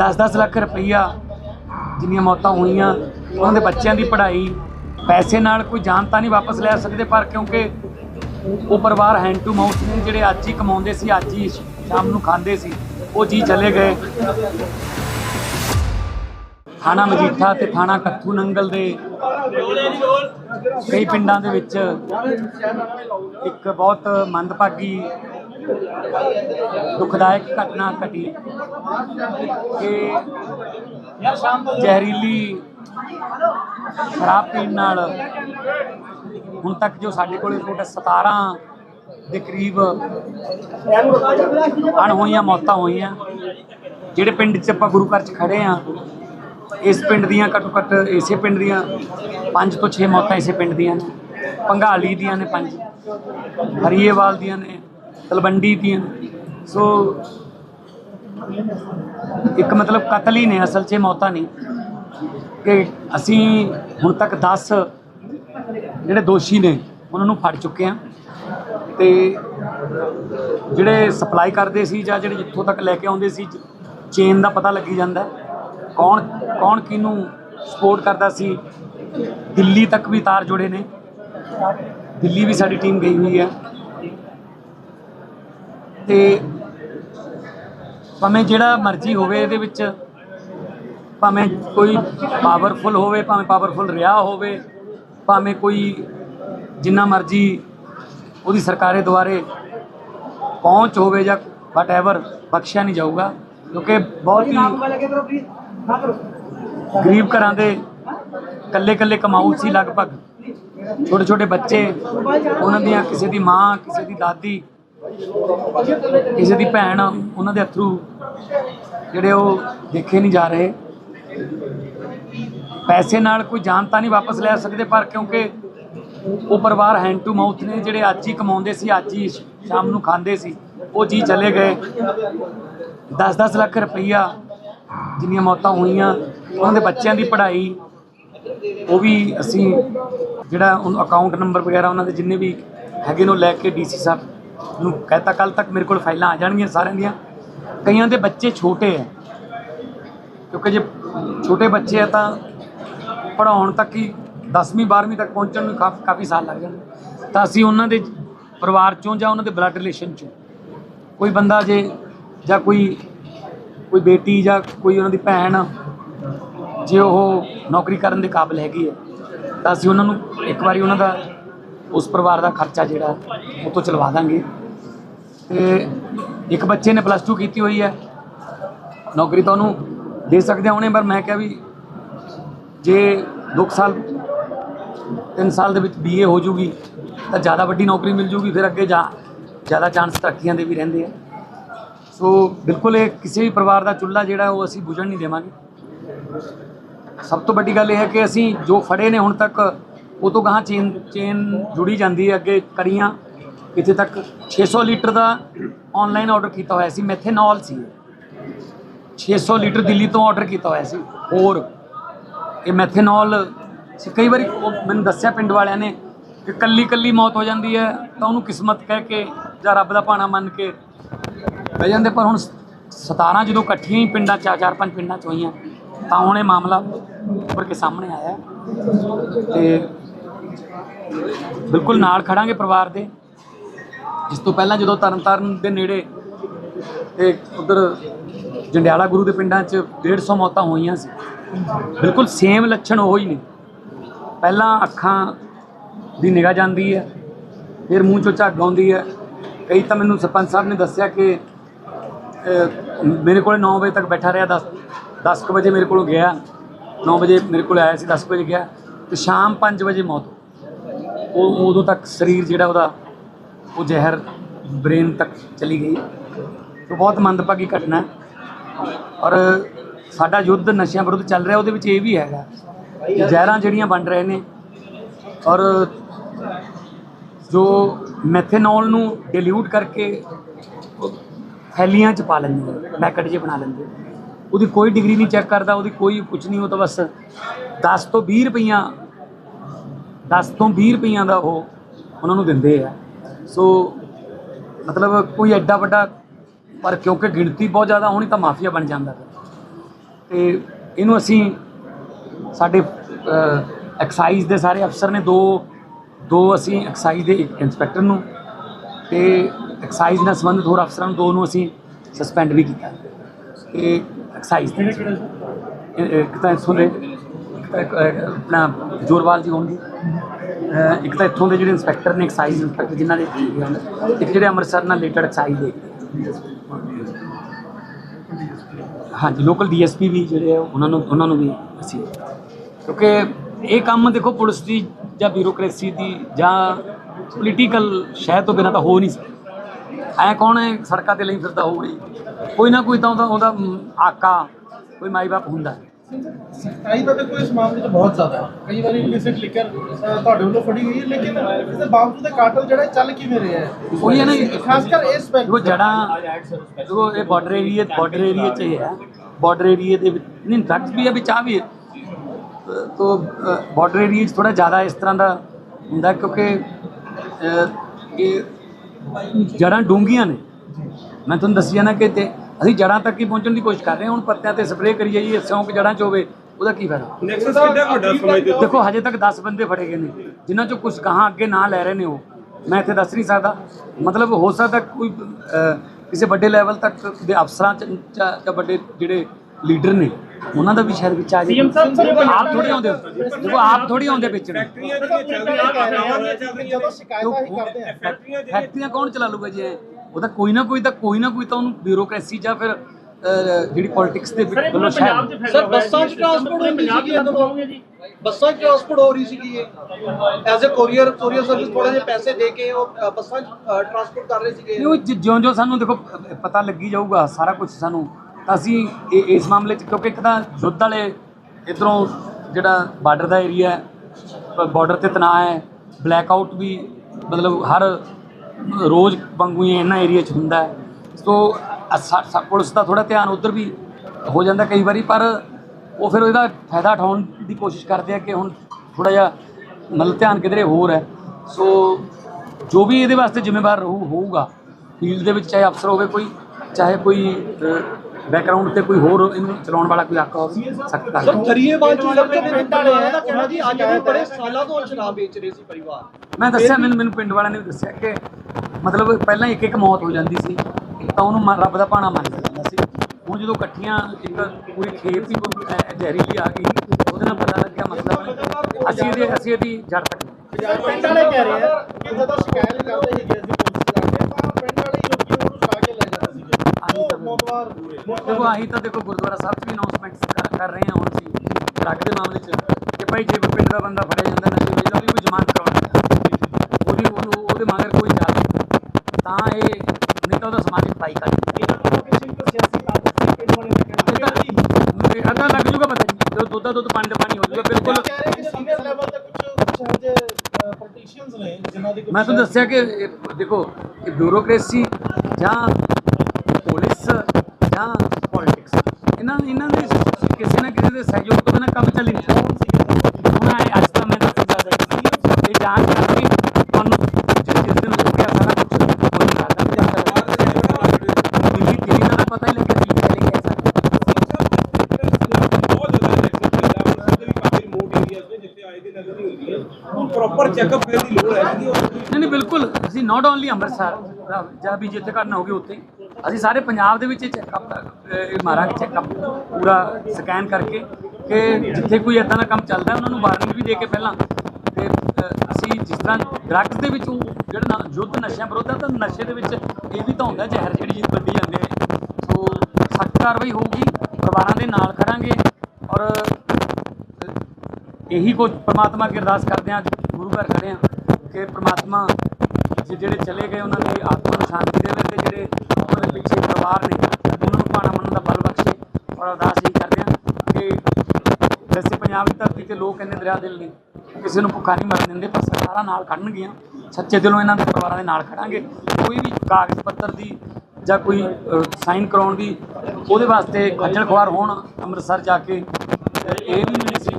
10-10 ਲੱਖ ਰੁਪਈਆ ਜਿੰਨੀਆਂ ਮੌਤਾਂ ਹੋਈਆਂ ਉਹਨਾਂ ਦੇ ਬੱਚਿਆਂ ਦੀ ਪੜ੍ਹਾਈ, ਪੈਸੇ ਨਾਲ ਕੋਈ ਜਾਨ ਤਾਂ ਨਹੀਂ ਵਾਪਸ ਲੈ ਸਕਦੇ, ਪਰ ਕਿਉਂਕਿ ਉਹ ਪਰਿਵਾਰ ਹੈਂਡ ਟੂ ਮਾਊਥ ਨੇ ਜਿਹੜੇ ਅੱਜ ਹੀ ਕਮਾਉਂਦੇ ਸੀ, ਅੱਜ ਹੀ ਸ਼ਾਮ ਨੂੰ ਖਾਂਦੇ ਸੀ, ਉਹ ਜੀ ਚਲੇ ਗਏ। ਥਾਣਾ ਮਜੀਠਾ ਤੇ ਥਾਣਾ ਕੱਥੂ ਨੰਗਲ ਦੇ ਕਈ ਪਿੰਡਾਂ ਦੇ ਵਿੱਚ ਇੱਕ ਬਹੁਤ ਮੰਦਭਾਗੀ ਦੁਖਦਾਇਕ ਘਟਨਾ ਘਟੀ। ਕਿ ਜ਼ਹਿਰੀਲੀ ਸ਼ਰਾਬ ਪੀਣ ਨਾਲ ਹੁਣ ਤੱਕ ਜੋ ਸਾਡੇ ਕੋਲ ਰਿਪੋਰਟ ਹੈ 17 ਦੇ ਕਰੀਬ ਅਣ ਹੋਈਆਂ ਮੌਤਾਂ ਹੋਈਆਂ। ਜਿਹੜੇ ਪਿੰਡ 'ਚ ਆਪਾਂ ਗੁਰੂ ਘਰ 'ਚ ਖੜੇ ਆ, ਇਸ ਪਿੰਡ ਦੀਆਂ ਘੱਟੋ ਘੱਟ ਇਸੇ ਪਿੰਡ ਦੀਆਂ 5 ਤੋਂ 6 ਮੌਤਾਂ ਇਸੇ ਪਿੰਡ ਦੀਆਂ ਨੇ। ਪੰਘਾਲੀ ਦੀਆਂ ਨੇ ਪੰਜ, ਹਰੀਏਵਾਲ ਦੀਆਂ ਨੇ ਤਲਵੰਡੀ ਦੀਆਂ। ਸੋ ਇੱਕ ਮਤਲਬ ਕਤਲ ਹੀ ਨੇ, ਅਸਲ 'ਚ ਮੌਤਾਂ ਨਹੀਂ ਕਿ ਅਸੀਂ ਹੁਣ ਤੱਕ 10 ਜਿਹੜੇ ਦੋਸ਼ੀ ਨੇ, ਉਹਨਾਂ ਨੂੰ ਫੜ ਚੁੱਕੇ ਆ ਤੇ ਜਿਹੜੇ ਸਪਲਾਈ ਕਰਦੇ ਸੀ ਜਾਂ ਜਿਹੜੇ ਜਿੱਥੋਂ ਤੱਕ ਲੈ ਕੇ ਆਉਂਦੇ ਸੀ, ਚੇਨ ਦਾ ਪਤਾ ਲੱਗੀ ਜਾਂਦਾ। ਕੌਣ ਕੌਣ ਕਿਹਨੂੰ ਸਪੋਰਟ ਕਰਦਾ ਸੀ। ਦਿੱਲੀ ਤੱਕ ਵੀ ਤਾਰ ਜੁੜੇ ਨੇ। ਦਿੱਲੀ ਵੀ ਸਾਡੀ ਟੀਮ ਗਈ ਹੋਈ ਹੈ। ਤੇ ਭਾਵੇਂ ਜਿਹੜਾ ਮਰਜ਼ੀ ਹੋਵੇ ਇਹਦੇ ਵਿੱਚ, ਭਾਵੇਂ ਕੋਈ ਪਾਵਰਫੁਲ ਹੋਵੇ, ਭਾਵੇਂ ਪਾਵਰਫੁਲ ਰਿਹਾ ਹੋਵੇ, ਭਾਵੇਂ ਕੋਈ ਜਿੰਨਾ ਮਰਜ਼ੀ ਉਹਦੀ ਸਰਕਾਰੇ ਦੁਆਰੇ ਪਹੁੰਚ ਹੋਵੇ ਜਾਂ ਵਟਐਵਰ ਬਖਸ਼ਿਆ ਨਹੀਂ ਜਾਊਗਾ, ਕਿਉਂਕਿ ਬਹੁਤ ਹੀ ਗਰੀਬ ਘਰਾਂ ਦੇ ਕੱਲੇ ਕੱਲੇ ਕਮਾਊ ਸੀ ਲਗਭਗ। ਛੋਟੇ ਛੋਟੇ ਬੱਚੇ, ਉਹਨਾਂ ਦੀਆਂ ਕਿਸੇ ਦੀ ਮਾਂ, ਕਿਸੇ ਦੀ ਦਾਦੀ ਕਿਸੇ ਦੀ ਭੈਣ ਉਹਨਾਂ ਦੇ ਅਥਰੂ ਜਿਹੜੇ ਉਹ ਦੇਖੇ ਨਹੀਂ ਜਾ ਰਹੇ। ਪੈਸੇ ਨਾਲ ਕੋਈ ਜਾਨ ਤਾਂ ਨਹੀਂ ਵਾਪਸ ਲੈ ਸਕਦੇ, ਪਰ ਕਿਉਂਕਿ ਉਹ ਪਰਿਵਾਰ ਹੈਂਡ ਟੂ ਮਾਊਥ ਨੇ, ਜਿਹੜੇ ਅੱਜ ਹੀ ਕਮਾਉਂਦੇ ਸੀ, ਅੱਜ ਹੀ ਸ਼ਾਮ ਨੂੰ ਖਾਂਦੇ ਸੀ, ਉਹ ਜੀ ਚਲੇ ਗਏ। 10-10 ਲੱਖ ਰੁਪਈਆ ਜਿੰਨੀਆਂ ਮੌਤਾਂ ਹੋਈਆਂ, ਉਹਨਾਂ ਦੇ ਬੱਚਿਆਂ ਦੀ ਪੜ੍ਹਾਈ, ਉਹ ਵੀ ਅਸੀਂ ਜਿਹੜਾ ਉਹ ਅਕਾਊਂਟ ਨੰਬਰ ਵਗੈਰਾ ਉਹਨਾਂ ਦੇ ਜਿੰਨੇ ਵੀ ਹੈਗੇ ਨੂੰ ਲੈ ਕੇ ਡੀਸੀ ਸਾਹਿਬ ਨੂੰ ਕਹਿਤਾ ਕੱਲ ਤੱਕ ਮੇਰੇ ਕੋਲ ਫਾਈਲਾਂ ਆ ਜਾਣਗੀਆਂ ਸਾਰਿਆਂ ਦੀਆਂ। ਕਈਆਂ ਦੇ ਬੱਚੇ ਛੋਟੇ ਹੈ ਕਿਉਂਕਿ ਜੇ ਛੋਟੇ ਬੱਚੇ ਆ ਤਾਂ ਪੜਾਉਣ ਤੱਕ ਹੀ 10ਵੀਂ 12ਵੀਂ ਤੱਕ ਪਹੁੰਚਣ ਨੂੰ ਕਾਫ- ਕਾਫੀ ਸਾਲ ਲੱਗ ਜਾਂਦੇ ਤਾਂ ਅਸੀਂ ਉਹਨਾਂ ਦੇ ਪਰਿਵਾਰ ਚੋਂ ਜਾਂ ਉਹਨਾਂ ਦੇ ਬਲੱਡ ਰਿਲੇਸ਼ਨ ਚੋਂ ਕੋਈ ਬੰਦਾ ਜੇ ਜਾਂ ਕੋਈ ਕੋਈ ਬੇਟੀ ਜਾਂ ਕੋਈ ਉਹਨਾਂ ਦੀ ਭੈਣ ਜੇ ਉਹ ਨੌਕਰੀ ਕਰਨ ਦੇ ਕਾਬਿਲ ਹੈਗੀ ਹੈ, ਤਾਂ ਅਸੀਂ ਉਹਨਾਂ ਨੂੰ ਇੱਕ ਵਾਰੀ ਉਹਨਾਂ ਦਾ ਉਸ ਪਰਿਵਾਰ ਦਾ ਖਰਚਾ ਜਿਹੜਾ ਉਹ ਤੋਂ ਚਲਵਾ ਦਾਂਗੇ। ਤੇ ਇੱਕ ਬੱਚੇ ਨੇ ਪਲੱਸ 2 ਕੀਤੀ ਹੋਈ ਹੈ। ਨੌਕਰੀ ਤਾਂ ਉਹਨੂੰ ਦੇ ਸਕਦੇ ਹਾਂ ਉਹਨੇ ਪਰ ਮੈਂ ਕਿਹਾ ਵੀ ਜੇ 2 ਸਾਲ 3 ਸਾਲ ਦੇ ਵਿੱਚ ਬੀਏ ਹੋ ਜੂਗੀ, ਤਾਂ ਜ਼ਿਆਦਾ ਵੱਡੀ ਨੌਕਰੀ ਮਿਲ ਜੂਗੀ, ਫਿਰ ਅੱਗੇ ਜਾ, ਜ਼ਿਆਦਾ ਚਾਂਸ ਤਰੱਕੀਆਂ ਦੇ ਵੀ ਰਹਿੰਦੇ ਆ। ਸੋ ਬਿਲਕੁਲ ਇਹ ਕਿਸੇ ਵੀ ਪਰਿਵਾਰ ਦਾ ਚੁੱਲ੍ਹਾ ਜਿਹੜਾ ਉਹ ਅਸੀਂ ਬੁਝਣ ਨਹੀਂ ਦੇਵਾਂਗੇ। ਸਭ ਤੋਂ ਵੱਡੀ ਗੱਲ ਇਹ ਹੈ ਕਿ ਅਸੀਂ ਜੋ ਫੜੇ ਨੇ ਹੁਣ ਤੱਕ ਉਹ ਤੋਂ ਗਾਹਾਂ ਚੇਨ ਚੇਨ ਜੁੜੀ ਜਾਂਦੀ ਹੈ ਅੱਗੇ ਕੜੀਆਂ। ਇੱਥੇ ਤੱਕ 600 ਲੀਟਰ ਦਾ ਆਨਲਾਈਨ ਆਰਡਰ ਕੀਤਾ ਹੋਇਆ ਸੀ ਮੈਥੇਨੋਲ ਸੀ। 600 ਲੀਟਰ ਦਿੱਲੀ ਤੋਂ ਆਰਡਰ ਕੀਤਾ ਹੋਇਆ ਸੀ, ਹੋਰ। ਇਹ ਮੈਥੇਨੋਲ ਸੀ, ਕਈ ਵਾਰੀ ਉਹ ਮੈਨੂੰ ਦੱਸਿਆ ਪਿੰਡ ਵਾਲਿਆਂ ਨੇ ਕਿ ਕੱਲੀ ਕੱਲੀ ਮੌਤ ਹੋ ਜਾਂਦੀ ਹੈ, ਤਾਂ ਉਹਨੂੰ ਕਿਸਮਤ ਕਹਿ ਕੇ ਜਾਂ ਰੱਬ ਦਾ ਭਾਣਾ ਮੰਨ ਕੇ ਬਹਿ ਜਾਂਦੇ, ਪਰ ਹੁਣ 17 ਜਦੋਂ ਇਕੱਠੀਆਂ ਹੀ ਪਿੰਡਾਂ, ਚਾਰ ਚਾਰ, ਪੰਜ ਪਿੰਡਾਂ ਚ ਹੋਈਆਂ, ਤਾਂ ਹੁਣ ਇਹ ਮਾਮਲਾ ਉੱਪਰ ਕੇ ਸਾਹਮਣੇ ਆਇਆ। ਤੇ ਬਿਲਕੁਲ ਨਾਲ ਖੜਾਂਗੇ ਪਰਿਵਾਰ ਦੇ। ਇਸ ਤੋਂ ਪਹਿਲਾਂ ਜਦੋਂ ਤਰਨਤਾਰਨ ਦੇ ਨੇੜੇ ਤੇ ਉਧਰ ਜੰਡਿਆਲਾ ਗੁਰੂ ਦੇ ਪਿੰਡਾਂ 'ਚ 150 ਮੌਤਾਂ ਹੋਈਆਂ ਸੀ, ਬਿਲਕੁਲ ਸੇਮ ਲੱਛਣ ਉਹ ਹੀ ਨੇ। ਪਹਿਲਾਂ ਅੱਖਾਂ ਦੀ ਨਿਗਾਹ ਜਾਂਦੀ ਹੈ, ਫਿਰ ਮੂੰਹ ਚੋਂ ਝੱਗ ਆਉਂਦੀ ਹੈ। ਕਈ ਤਾਂ ਮੈਨੂੰ ਸਰਪੰਚ ਸਾਹਿਬ ਨੇ ਦੱਸਿਆ ਕਿ ਮੇਰੇ ਕੋਲ 9 ਵਜੇ ਤੱਕ ਬੈਠਾ ਰਿਹਾ 10 10 ਕੁ ਵਜੇ ਮੇਰੇ ਕੋਲੋਂ ਗਿਆ। 9 ਵਜੇ ਮੇਰੇ ਕੋਲ ਆਇਆ ਸੀ 10 ਵਜੇ ਗਿਆ। ਤੇ ਸ਼ਾਮ 5 ਵਜੇ ਮੌਤ ਉਹ ਉਦੋਂ ਤੱਕ ਸਰੀਰ ਜਿਹੜਾ ਉਹਦਾ, ਉਹ ਜ਼ਹਿਰ ਬ੍ਰੇਨ ਤੱਕ ਚਲੀ ਗਈ। ਸੋ ਬਹੁਤ ਮੰਦਭਾਗੀ ਘਟਨਾ ਹੈ। ਔਰ ਸਾਡਾ ਯੁੱਧ ਨਸ਼ਿਆਂ ਵਿਰੁੱਧ ਚੱਲ ਰਿਹਾ, ਉਹਦੇ ਵਿੱਚ ਇਹ ਵੀ ਹੈਗਾ ਕਿ ਜ਼ਹਿਰਾਂ ਜਿਹੜੀਆਂ ਬਣ ਰਹੇ ਨੇ ਔਰ ਜੋ ਮੈਥੇਨੋਲ ਨੂੰ ਡਿਲੂਟ ਕਰਕੇ ਥੈਲੀਆਂ ਚ ਪਾ ਲੈਂਦੇ ਪੈਕਟ ਜੇ ਬਣਾ ਲੈਂਦੇ ਉਹਦੀ ਕੋਈ ਡਿਗਰੀ ਨਹੀਂ ਚੈੱਕ ਕਰਦਾ, ਉਹਦੀ ਕੋਈ ਕੁਝ ਨਹੀਂ, ਉਹ ਤਾਂ ਬਸ 10 ਤੋਂ 20 ਰੁਪਈਆ 10 ਤੋਂ 20 ਰੁਪਈਆਂ ਦਾ ਉਹ ਉਹਨਾਂ ਨੂੰ ਦਿੰਦੇ ਆ। ਸੋ ਮਤਲਬ ਕੋਈ ਐਡਾ ਵੱਡਾ ਪਰ ਕਿਉਂਕਿ ਗਿਣਤੀ ਬਹੁਤ ਜ਼ਿਆਦਾ ਹੋਣੀ ਤਾਂ ਮਾਫੀਆ ਬਣ ਜਾਂਦਾ। ਤੇ ਇਹਨੂੰ ਅਸੀਂ ਸਾਡੇ ਐਕਸਾਈਜ਼ ਦੇ ਸਾਰੇ ਅਫਸਰ ਨੇ ਦੋ ਦੋ ਅਸੀਂ ਐਕਸਾਈਜ਼ ਦੇ ਇੰਸਪੈਕਟਰ ਨੂੰ ਤੇ ਐਕਸਾਈਜ਼ ਨਾਲ ਸੰਬੰਧਿਤ ਹੋਰ ਅਫਸਰਾਂ ਨੂੰ ਦੋ ਨੂੰ ਅਸੀਂ ਸਸਪੈਂਡ ਵੀ ਕੀਤਾ। ਤੇ ਐਕਸਾਈਜ਼ ਤਾਂ ਇੱਥੋਂ ਦੇ ਇੱਕ ਤਾਂ ਇੱਕ, ਅਹ, ਆਪਣਾ ਜੋਰਵਾਲ ਜੀ ਹੋਣਗੇ। ਇੱਕ ਤਾਂ ਇੱਥੋਂ ਦੇ ਜਿਹੜੇ ਇੰਸਪੈਕਟਰ ਨੇ ਐਕਸਾਈਜ਼ ਇੰਸਪੈਕਟਰ ਜਿਨ੍ਹਾਂ ਦੇ ਇੱਕ ਜਿਹੜੇ ਅੰਮ੍ਰਿਤਸਰ ਨਾਲ ਰਿਲੇਟਡ ਐਕਸਾਈਜ਼ ਦੇ। ਹਾਂਜੀ ਲੋਕਲ ਡੀਐਸਪੀ ਵੀ ਜਿਹੜੇ ਆ, ਉਹਨਾਂ ਨੂੰ ਉਹਨਾਂ ਨੂੰ ਵੀ ਅਸੀਂ ਕਿਉਂਕਿ ਇਹ ਕੰਮ ਦੇਖੋ ਪੁਲਿਸ ਦੀ ਜਾਂ ਬਿਊਰੋਕ੍ਰੇਸੀ ਦੀ ਜਾਂ ਪੋਲੀਟੀਕਲ ਸ਼ਹਿ ਤੋਂ ਬਿਨਾਂ ਤਾਂ ਹੋ ਨਹੀਂ ਸਕਦਾ। ਐ ਕੌਣ ਹੈ? ਸੜਕਾਂ ਤੇ ਲਈ ਫਿਰਦਾ ਹੋਊਗਾ ਕੋਈ। ਨਾ ਕੋਈ ਤਾਂ ਉਹਦਾ ਉਹਦਾ ਆਕਾ, ਕੋਈ ਮਾਈ ਬਾਪ ਹੁੰਦਾ। ਹੈ। ਸਖਤਾਈ ਤਾਂ ਦੇਖੋ ਇਸ ਮਾਮਲੇ 'ਚ ਬਹੁਤ ਜ਼ਿਆਦਾ। ਹੈ ਕਈ ਵਾਰੀ ਇਲਿਸਿਟ ਲਿਕਰ ਤੁਹਾਡੇ ਵੱਲੋਂ ਫੜੀ ਗਈ ਹੈ ਲੇਕਿਨ ਇਸ ਦੇ ਬਾਵਜੂਦ ਇਹ ਕਾਟਲ ਜਿਹੜਾ ਚੱਲ ਕਿਵੇਂ ਰਿਹਾ ਹੈ? ਉਹੀ ਹੈ ਨਾ ਖਾਸ ਕਰ ਇਸ ਪੈਕ ਜੜਾਂ ਦੇਖੋ ਇਹ ਬਾਰਡਰ ਏਰੀਆ ਬਾਰਡਰ ਏਰੀਆ 'ਚ ਹੈ ਬਾਰਡਰ ਏਰੀਆ ਦੇ ਵਿੱਚ ਨਹੀਂ ਡਰੱਗਸ ਵੀ ਹੈ ਵਿੱਚ ਆ ਵੀ ਤੋ ਬਾਰਡਰ ਏਰੀਆ 'ਚ ਥੋੜਾ ਜ਼ਿਆਦਾ ਇਸ ਤਰ੍ਹਾਂ ਦਾ ਹੁੰਦਾ ਕਿਉਂਕਿ ਇਹ ਜੜਾਂ ਡੂੰਘੀਆਂ ਨੇ। ਮੈਂ ਤੁਹਾਨੂੰ ਦੱਸਿਆ ਨਾ ਕਿ ਤੇ ਅਸੀਂ ਜੜਾਂ ਤੱਕ ਹੀ ਪਹੁੰਚਣ ਦੀ ਕੋਸ਼ਿਸ਼ ਕਰ ਰਹੇ ਹਾਂ। ਹੁਣ ਪੱਤਿਆਂ ਤੇ ਸਪਰੇਅ ਕਰੀ ਜਾਈਏ ਸਿਉਂਕ ਜੜਾਂ 'ਚ ਹੋਵੇ ਉਹਦਾ ਕੀ ਫਾਇਦਾ? ਨੈਕਸਸ ਕਿੰਨਾ ਕੁ ਵੱਡਾ ਸਮਝਦੇ ਹੋ ਦੇਖੋ ਹਜੇ ਤੱਕ 10 ਬੰਦੇ ਫੜੇ ਗਏ ਨੇ। ਜਿਨ੍ਹਾਂ ਚੋਂ ਕੁਝ ਕਹਾਂ ਅੱਗੇ ਨਾਂ ਲੈ ਰਹੇ ਨੇ ਉਹ। ਮੈਂ ਇੱਥੇ ਦੱਸ ਨਹੀਂ ਸਕਦਾ। ਮਤਲਬ ਹੋ ਸਕਦਾ ਕੋਈ ਕਿਸੇ ਵੱਡੇ ਲੈਵਲ ਤੱਕ ਦੇ ਅਫਸਰਾਂ ਚ ਜਾਂ ਜਾਂ ਵੱਡੇ ਜਿਹੜੇ ਲੀਡਰ ਨੇ ਉਹਨਾਂ ਦਾ ਵੀ ਸ਼ਾਇਦ ਵਿੱਚ ਆ ਜਾਏ। ਆਪ ਥੋੜੀ ਆਉਂਦੇ ਹੋ। ਦੇਖੋ ਆਪ ਥੋੜੀ ਆਉਂਦੇ ਵਿੱਚ ਨੂੰ। ਫੈਕਟਰੀਆਂ ਜਿਹੜੀਆਂ ਚੱਲ ਰਹੀਆਂ ਜਦੋਂ ਸ਼ਿਕਾਇਤਾਂ ਹੀ ਕਰਦੇ ਆ। ਫੈਕਟਰੀਆਂ ਜਿਹੜੀਆਂ ਫੈਕਟਰੀਆਂ ਕੌਣ ਚਲਾ ਲੂਗਾ ਜੀ ਇਹ? ਉਹਦਾ ਕੋਈ ਨਾ ਕੋਈ ਤਾਂ ਕੋਈ ਨਾ ਕੋਈ ਤਾਂ ਉਹਨੂੰ ਬਿਊਰੋਕ੍ਰੇਸੀ ਜਾਂ ਫਿਰ ਜਿਹੜੀ ਪੋਲਿਟਿਕਸ ਦੇ ਵਿੱਚ ਵੱਲੋਂ ਸ਼ਾਇਦ ਸਰ ਬੱਸਾਂ 'ਚ ਟਰਾਂਸਪੋਰਟ ਹੁੰਦੀ ਇਹਨਾਂ ਤੋਂ ਬੱਸਾਂ 'ਚ ਟਰਾਂਸਪੋਰਟ ਹੋ ਰਹੀ ਸੀਗੀ ਇਹ। As uh courier courier service ਥੋੜੇ ਜਿਹੇ ਪੈਸੇ ਦੇ ਕੇ ਉਹ ਬੱਸਾਂ 'ਚ ਟਰਾਂਸਪੋਰਟ ਕਰ ਰਹੇ ਸੀਗੇ। ਨਹੀਂ ਉਹ ਜ- ਜਿਉਂ-ਜਿਉਂ ਸਾਨੂੰ ਦੇਖੋ ਪਤਾ ਲੱਗੀ ਜਾਊਗਾ ਸਾਰਾ ਕੁਝ ਸਾਨੂੰ ਤਾਂ ਅਸੀਂ ਇਸ ਮਾਮਲੇ 'ਚ ਕਿਉਂਕਿ ਇੱਕ ਤਾਂ ਯੁੱਧ ਵਾਲੇ ਇਧਰੋਂ ਜਿਹੜਾ ਬਾਰਡਰ ਦਾ ਏਰੀਆ ਹੈ ਬਾਰਡਰ ਤੇ ਤਣਾਅ ਹੈ ਬਲੈਕ ਆਊਟ ਵੀ ਮਤਲਬ ਹਰ ਰੋਜ਼ ਵਾਂਗੂ ਹੀ ਇਹਨਾਂ ਏਰੀਆ 'ਚ ਹੁੰਦਾ ਹੈ। ਸੋ ਪੁਲਿਸ ਦਾ ਥੋੜਾ ਧਿਆਨ ਉਧਰ ਵੀ ਹੋ ਜਾਂਦਾ ਕਈ ਵਾਰੀ, ਪਰ ਉਹ ਫਿਰ ਇਹਦਾ ਫਾਇਦਾ ਉਠਾਉਣ ਦੀ ਕੋਸ਼ਿਸ਼ ਕਰਦੇ ਆ ਕਿ ਹੁਣ ਥੋੜਾ ਜਿਹਾ ਮਤਲਬ ਧਿਆਨ ਕਿਧਰੇ ਹੋਰ ਹੈ। ਸੋ ਜੋ ਵੀ ਇਹਦੇ ਵਾਸਤੇ ਜ਼ਿੰਮੇਵਾਰ ਰਹੂ ਹੋਊਗਾ, ਫੀਲਡ ਦੇ ਵਿੱਚ ਚਾਹੇ ਅਫਸਰ ਹੋਵੇ ਕੋਈ, ਚਾਹੇ ਕੋਈ ਬੈਕਗ੍ਰਾਉਂਡ ਤੇ ਕੋਈ ਹੋਰ ਇਹਨੂੰ ਚਲਾਉਣ ਵਾਲਾ ਕੋਈ ਆਕਾ ਹੋਵੇ ਸਖਤ ਕਰ ਸਰ ਗਰੀਏਬਾਜ਼ ਜੋ ਲੱਗਦੇ ਨੇ ਪਿੰਡ ਵਾਲੇ ਆ, ਕਹਿਣਾ ਜੀ ਅੱਜ ਵੀ ਬੜੇ ਸਾਲਾਂ ਤੋਂ ਸ਼ਰਾਬ ਵੇਚ ਰਹੇ ਸੀ ਪਰਿਵਾਰ। ਮੈਂ ਦੱਸਿਆ ਮੈਨੂੰ ਮੈਨੂੰ ਪਿੰਡ ਵਾਲਿਆਂ ਨੇ ਵੀ ਦੱਸਿਆ ਕਿ ਮਤਲਬ ਪਹਿਲਾਂ ਇੱਕ ਇੱਕ ਮੌਤ ਹੋ ਜਾਂਦੀ ਸੀ। ਇੱਕ ਤਾਂ ਉਹਨੂੰ ਰੱਬ ਦਾ ਭਾਣਾ ਮੰਨਿਆ ਜਾਂਦਾ ਸੀ। ਹੁਣ ਜਦੋਂ ਇਕੱਠੀਆਂ ਇੱਕ ਪੂਰੀ ਖੇਤ ਹੀ ਜ਼ਹਿਰੀਲੀ ਆ ਗਈ ਉਹਦੇ ਨਾਲ ਪਤਾ ਲੱਗਿਆ ਮਤਲਬ ਅਸੀਂ ਇਹਦੀ ਅਸੀਂ ਇਹਦੀ ਜੜ ਤੱਕ ਪਿੰਡ ਵਾਲੇ ਕਹਿ ਰਹੇ ਆ ਕਿ ਜਦੋਂ ਸ਼ਿਕਾਇਤ ਕਰਦੇ ਸੀਗੇ ਅਸੀਂ ਪੁਲਿਸ ਜਾ ਕੇ ਤਾਂ ਪਿੰਡ ਵਾਲੇ ਹੀ ਲੋਕੀ ਉਹਨੂੰ ਛੁਡਾ ਕੇ ਲੈ ਜਾਂਦੇ ਸੀਗੇ ਉਹ ਮੋਤਵਾਰ ਦੇਖੋ ਆਹੀ ਤਾਂ ਦੇਖੋ ਗੁਰਦੁਆਰਾ ਸਾਹਿਬ 'ਚ ਵੀ ਅਨਾਉਂਸਮੈਂਟ ਕਰ, ਕਰ ਰਹੇ ਹਾਂ ਹੁਣ ਅਸੀਂ ਡਰੱਗ ਦੇ ਮਾਮਲੇ 'ਚ ਕਿ ਭਾਈ ਜੇ ਕੋਈ ਪਿੰਡ ਦਾ ਬੰਦਾ ਫੜਿਆ ਜਾਂਦਾ ਨਸ਼ੇ ਵਿੱਚ ਤਾਂ ਉਹਦੀ ਕੋਈ ਜ਼ਮਾਨਤ ਕਰਵਾਉਣੀ ਉਹਦੀ ਉਹਨੂੰ ਉਹਦੇ ਮਗਰ ਕੋਈ ਜਾ ਤਾਂ ਇਹ ਨਹੀਂ ਤਾਂ ਉਹਦਾ ਸਮਾਜਿਕ ਪਾਈ ਕਰ ਅੱਧਾ ਲੱਗ ਜੂਗਾ ਪਤਾ ਜੀ ਜਦੋਂ ਦੁੱਧ ਦੁੱਧ ਪਾਣੀ ਦਾ ਪਾਣੀ ਹੋ ਜੂਗਾ ਬਿਲਕੁਲ। ਕਹਿ ਰਹੇ ਕਿ ਸੀਨੀਅਰ ਲੈਵਲ ਤੇ ਕੁਝ ਕੁਝ ਇਹੋ ਜਿਹੇ ਪੋਲੀਟੀਸ਼ੀਅਨਸ ਨੇ ਜਿਨ੍ਹਾਂ ਦੀ ਕੁਛ- ਮੈਂ ਤੁਹਾਨੂੰ ਦੱਸਿਆ ਕਿ ਇਹ ਦੇਖੋ ਇਹ ਬਿਊਰੋਕ੍ਰੇਸੀ ਜਾਂ ਚੈੱਕਅਪ ਕਰਨ ਦੀ ਲੋੜ ਹੈ ਕਿ ਨਹੀਂ ਨਹੀਂ, ਬਿਲਕੁਲ। ਅਸੀਂ ਨਾਟ ਓਨਲੀ ਅੰਮ੍ਰਿਤਸਰ ਜਾਂ ਵੀ ਜਿੱਥੇ ਘਟਨਾ ਹੋ ਗਈ ਉੱਥੇ। ਅਸੀਂ ਸਾਰੇ ਪੰਜਾਬ ਦੇ ਵਿੱਚ ਇਹ ਚੈੱਕਅਪ ਇਹ ਮਾਰਾਂਗੇ ਚੈੱਕਅਪ ਪੂਰਾ ਸਕੈਨ ਕਰਕੇ ਕਿ ਜਿੱਥੇ ਕੋਈ ਇਦਾਂ ਦਾ ਕੰਮ ਚੱਲਦਾ ਉਹਨਾਂ ਨੂੰ ਵਾਰਨਿੰਗ ਵੀ ਦੇ ਕੇ ਪਹਿਲਾਂ। ਤੇ ਅਸੀਂ ਜਿਸ ਤਰ੍ਹਾਂ ਡਰੱਗਸ ਦੇ ਵਿੱਚ ਜਿਹੜਾ ਨਾ- ਯੁੱਧ ਨਸ਼ਿਆਂ ਵਿਰੁੱਧ ਹੈ, ਤਾਂ ਨਸ਼ੇ ਦੇ ਵਿੱਚ ਇਹ ਵੀ ਤਾਂ ਹੁੰਦਾ, ਜ਼ਹਿਰ ਜਿਹੜੀ ਵੱਡੀ ਜਾਂਦੇ ਨੇ ਸੋ, ਸਖਤ ਕਾਰਵਾਈ ਹੋਊਗੀ, ਪਰਿਵਾਰਾਂ ਦੇ ਨਾਲ ਖੜਾਂਗੇ ਔਰ ਇਹੀ ਕੁਝ ਪ੍ਰਮਾਤਮਾ ਅੱਗੇ ਅਰਦਾਸ ਕਰਦੇ ਹਾਂ ਘਰ ਖੜੇ ਹਾਂ ਕਿ ਪ੍ਰਮਾਤਮਾ ਜਿ- ਜਿਹੜੇ ਚਲੇ ਗਏ, ਉਹਨਾਂ ਦੀ ਆਤਮਾ ਨੂੰ ਸ਼ਾਂਤੀ ਦੇਵੇ ਤੇ ਜਿਹੜੇ ਉਹਨਾਂ ਦੇ ਪਿੱਛੇ ਪਰਿਵਾਰ ਨੇ, ਉਹਨਾਂ ਨੂੰ ਭਾਣਾ ਮੰਨਣ ਦਾ ਬਲ ਬਖਸ਼ੇ ਔਰ ਅਰਦਾਸ ਇਹੀ ਕਰਦੇ ਹਾਂ ਕਿ ਵੈਸੇ ਪੰਜਾਬ ਦੀ ਧਰਤੀ ਤੇ ਲੋਕ ਇੰਨੇ ਦਰਿਆ ਦਿਲ ਨੇ, ਕਿਸੇ ਨੂੰ ਭੁੱਖਾ ਨਹੀਂ ਮਰਨ ਦਿੰਦੇ, ਪਰ ਸਰਕਾਰਾਂ ਨਾਲ ਖੜਨਗੀਆਂ, ਸੱਚੇ ਦਿਲੋਂ ਇਹਨਾਂ ਦੇ ਪਰਿਵਾਰਾਂ ਦੇ ਨਾਲ ਖੜਾਂਗੇ। ਕੋਈ ਵੀ ਕਾਗਜ਼ ਪੱਤਰ ਦੀ ਜਾਂ ਕੋਈ ਸਾਈਨ ਕਰਾਉਣ ਦੀ, ਉਹਦੇ ਵਾਸਤੇ ਖੱਜਲ ਖੁਆਰ ਹੋਣ, ਅੰਮ੍ਰਿਤਸਰ ਜਾ ਕੇ, ਇਹ ਵੀ ਨਹੀਂ ਸੀ।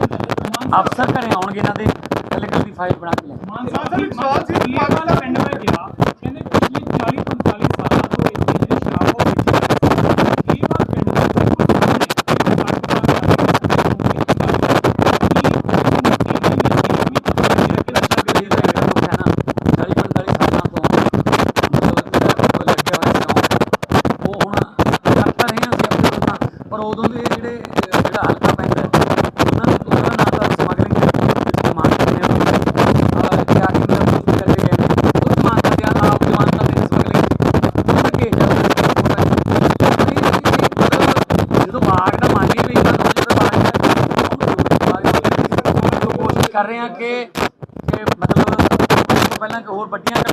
ਅਫਸਰ ਘਰੇ ਆਉਣਗੇ ਇਹਨਾਂ ਦੇ ਕੱਲੇ ਬਣਾ ਕੇ ਲੈ। ਮਾਨ ਸਾਹਿਬ ਇੱਕ ਸਵਾਲ ਸੀ ਕਰ ਰਹੇ ਹਾਂ ਕਿ ਮਤਲਬ ਪਹਿਲਾਂ ਕਿ ਹੋਰ ਵੱਡੀਆਂ